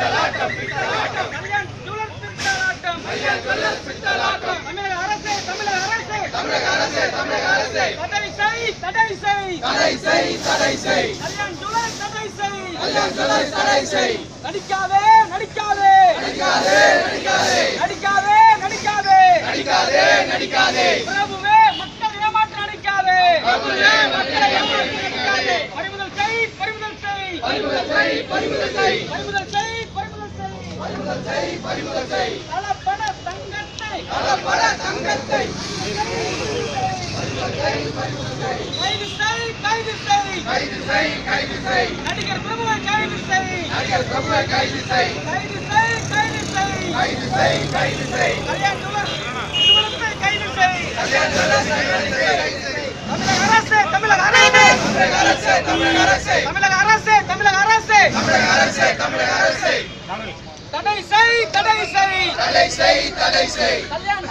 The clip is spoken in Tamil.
பித்தலாட்டம் பித்தலாட்டம். கல்யாண் ஜுவலர் பித்தலாட்டம். ஐயன் சொல்லல் பித்தலாட்டம். தமிழக அரசே தமிழக அரசே. தமிழக அரசே தமிழக அரசே. தடை செய் தடை செய் தடை செய் தடை செய் கல்யாண் ஜுவலர் தடை செய் ஐயன் சொல்லல் தடை செய் நடிக்காதே நடிக்காதே. நடிக்காதே நடிக்காதே. நடிக்காதே நடிக்காதே. நடிக்காதே நடிக்காதே. பிரபுவே மக்கள் ஏமாற்ற நடிக்காதே பிரபுவே, மக்களை ஏமாற்ற நடிக்காதே. பறிமுதல் செய் பறிமுதல் செய். பறிமுதல் செய் பறிமுதல் செய். பறிமுதல் பறிமுதல் செய் பறிமுதல் செய் கலப்பட தங்கத்தை கலப்பட தங்கத்தை கைது செய் கைது செய் கைது செய் கைது செய் நடிகர் பிரபுவை கைது செய் நடிகர் பிரபுவை கைது செய் கைது செய் கைது செய் கைது செய் கைது செய் கல்யாண் தடை செய் தடை செய் கல்யாண்